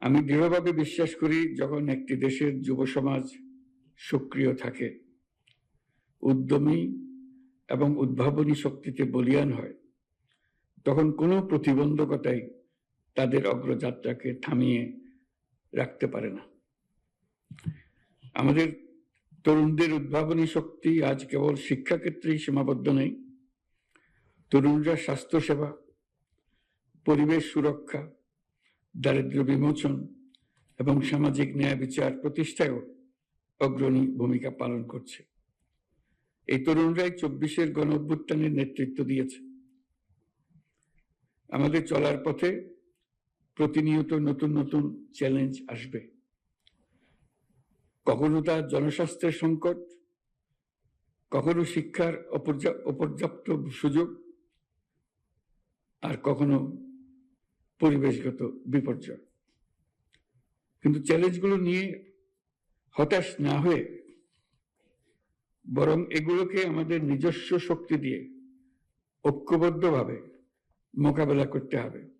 আমি দৃঢ়ভাবে বিশ্বাস করি, যখন একটি দেশের যুব সমাজ সক্রিয় থাকে, উদ্যমী এবং উদ্ভাবনী শক্তিতে বলিয়ান হয়, তখন কোনো প্রতিবন্ধকতাই তাদের অগ্রযাত্রাকে থামিয়ে রাখতে পারে না। আমাদের তরুণদের উদ্ভাবনী শক্তি আজ কেবল শিক্ষাক্ষেত্রেই সীমাবদ্ধ নেই, তরুণরা স্বাস্থ্যসেবা, পরিবেশ সুরক্ষা দারিদ্র্য বিমোচন এবং সামাজিক ন্যায় বিচার প্রতিষ্ঠায়ও অগ্রণী ভূমিকা পালন করছে। এই তরুণরাই চব্বিশের গণ অভ্যুত্থানের নেতৃত্ব দিয়েছে। আমাদের চলার পথে প্রতিনিয়ত নতুন নতুন চ্যালেঞ্জ আসবে। কখনো তা জনস্বাস্থ্যের সংকট, কখনো শিক্ষার অপর্যা- অপর্যাপ্ত সুযোগ, আর কখনো পরিবেশগত বিপর্যয়। কিন্তু চ্যালেঞ্জগুলো নিয়ে হতাশ না হয়ে বরং এগুলোকে আমাদের নিজস্ব শক্তি দিয়ে ঐক্যবদ্ধভাবে মোকাবেলা করতে হবে।